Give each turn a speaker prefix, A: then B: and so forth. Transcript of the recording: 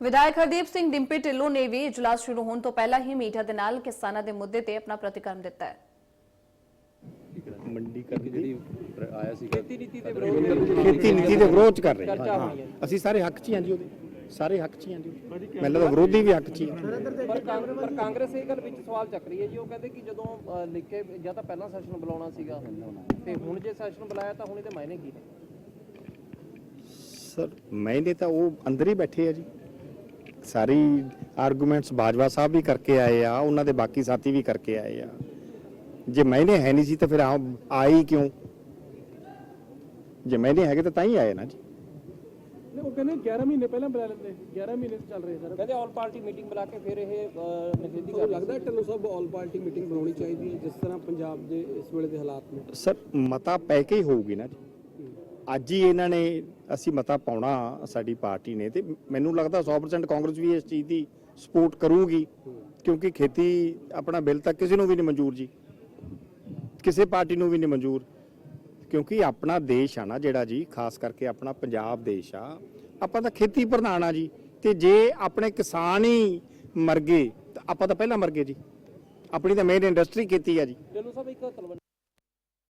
A: ਵਿਧਾਇਕ ਹਰਦੀਪ ਸਿੰਘ ਡਿੰਪੀ ਢਿੱਲੋਂ ਨੇ ਵੀ ਇਜਲਾਸ ਸ਼ੁਰੂ ਹੋਣ ਤੋਂ ਪਹਿਲਾਂ ਹੀ ਮੀਡੀਆ ਦੇ ਨਾਲ ਕਿਸਾਨਾਂ ਦੇ ਮੁੱਦੇ ਤੇ ਆਪਣਾ ਪ੍ਰਤੀਕਰਮ ਦਿੱਤਾ ਹੈ।
B: ਮੰਡੀ ਕਰਨ ਦੀ ਆਇਆ ਸੀ।
C: ਖੇਤੀ ਨੀਤੀ ਦੇ ਵਿਰੋਧ
B: ਖੇਤੀ ਨੀਤੀ ਦੇ ਵਿਰੋਧ ਕਰ ਰਹੇ ਹਾਂ। ਅਸੀਂ ਸਾਰੇ ਹੱਕ 'ਚ ਹੀ ਜੀ ਉਹਦੇ। ਸਾਰੇ ਹੱਕ 'ਚ ਹੀ ਜੀ ਮੈਨੂੰ ਲੱਗਦਾ ਵਿਰੋਧੀ ਵੀ ਹੱਕ 'ਚ ਹੀ
C: ਪਰ ਕਾਂਗਰਸ ਪਰ ਕਾਂਗਰਸ ਇਹ ਗੱਲ ਵਿੱਚ ਸਵਾਲ ਚੱਕ ਰਹੀ ਹੈ ਜੀ। ਉਹ ਕਹਿੰਦੇ ਕਿ ਜਦੋਂ ਲਿਖ ਜਾਂ ਤਾਂ ਪਹਿਲਾਂ ਸੈਸ਼ਨ ਬੁਲਾਉਣਾ ਸੀਗਾ ਤੇ ਹੁਣ ਜੇ ਸੈਸ਼ਨ ਬੁਲਾਇਆ ਤਾਂ ਹੁਣ ਇਹਦੇ ਮਾਇਨੇ ਕੀ ਨੇ?
B: ਸਰ ਮੈਨੇ ਤਾਂ ਉਹ ਅੰਦਰ ਹੀ ਬੈਠੇ ਆ ਜੀ। ਸਾਰੀ ਆਰਗੂਮੈਂਟਸ ਬਾਜਵਾ ਸਾਹਿਬ ਵੀ ਕਰਕੇ ਆਏ ਆ ਉਹਨਾਂ ਦੇ ਬਾਕੀ ਸਾਥੀ ਵੀ ਕਰਕੇ ਆਏ ਆ। ਜੇ ਮੈਨੇ ਹੈ ਨਹੀਂ ਸੀ ਤਾਂ ਫਿਰ ਆ ਆਈ ਕਿਉਂ? ਜੇ ਮੈਨੇ ਹੈਗੇ ਤਾਂ ਤਾਂ ਹੀ ਆਏ ਨਾ ਜੀ।
D: ਉਹ ਕਹਿੰਦੇ 11 ਮਹੀਨੇ ਪਹਿਲਾਂ ਬੁਲਾ ਲੈਂਦੇ 11 ਮਹੀਨੇ ਤੋਂ ਚੱਲ ਰਹੇ ਸਰ।
C: ਕਹਿੰਦੇ ਆਲ ਪਾਰਟੀ ਮੀਟਿੰਗ ਬੁਲਾ ਕੇ ਫਿਰ ਇਹ ਨਿਖੇਧੀ ਕਰ
D: ਲੱਗਦਾ Dhillon Sahib all party meeting ਬਣਾਉਣੀ ਚਾਹੀਦੀ ਹੈ ਜਿਸ ਤਰ੍ਹਾਂ ਪੰਜਾਬ ਦੇ ਇਸ ਵੇਲੇ ਦੇ ਹਾਲਾਤ ਨੇ?
B: ਸਰ ਮਤਾ ਪੈ ਕੇ ਹੀ ਹੋਊਗੀ ਨਾ ਜੀ। ਅੱਜ ਹੀ ਇਹਨਾਂ ਨੇ ਅਸੀਂ ਮਤਾ ਪਾਉਣਾ ਸਾਡੀ ਪਾਰਟੀ ਨੇ ਤੇ ਮੈਨੂੰ ਲੱਗਦਾ 100% ਕਾਂਗਰਸ ਵੀ ਇਸ ਚੀਜ਼ ਦੀ ਸਪੋਰਟ ਕਰੂਗੀ, ਕਿਉਂਕਿ ਖੇਤੀ ਆਪਣਾ ਬਿੱਲ ਤਾਂ ਕਿਸੇ ਨੂੰ ਵੀ ਨਹੀਂ ਮਨਜ਼ੂਰ ਜੀ। ਕਿਸੇ ਪਾਰਟੀ ਨੂੰ ਵੀ ਨਹੀਂ ਮਨਜ਼ੂਰ। ਕਿਉਂਕਿ ਆਪਣਾ ਦੇਸ਼ ਆ ਨਾ ਜਿਹੜਾ ਜੀ, ਖਾਸ ਕਰਕੇ ਆਪਣਾ ਪੰਜਾਬ ਦੇਸ਼ ਆ, ਆਪਾਂ ਤਾਂ ਖੇਤੀ ਪ੍ਰਧਾਨ ਆ ਜੀ। ਤੇ ਜੇ ਆਪਣੇ ਕਿਸਾਨ ਹੀ ਮਰ ਗਏ, ਤਾਂ ਆਪਾਂ ਤਾਂ ਪਹਿਲਾਂ ਮਰ ਗਏ ਜੀ। ਆਪਣੀ ਤਾਂ ਮੇਨ ਇੰਡਸਟਰੀ ਖੇਤੀ ਆ ਜੀ।
C: ਢਿੱਲੋਂ ਸਾਹਿਬ ਇੱਕ ਤਲਵੰਡੀ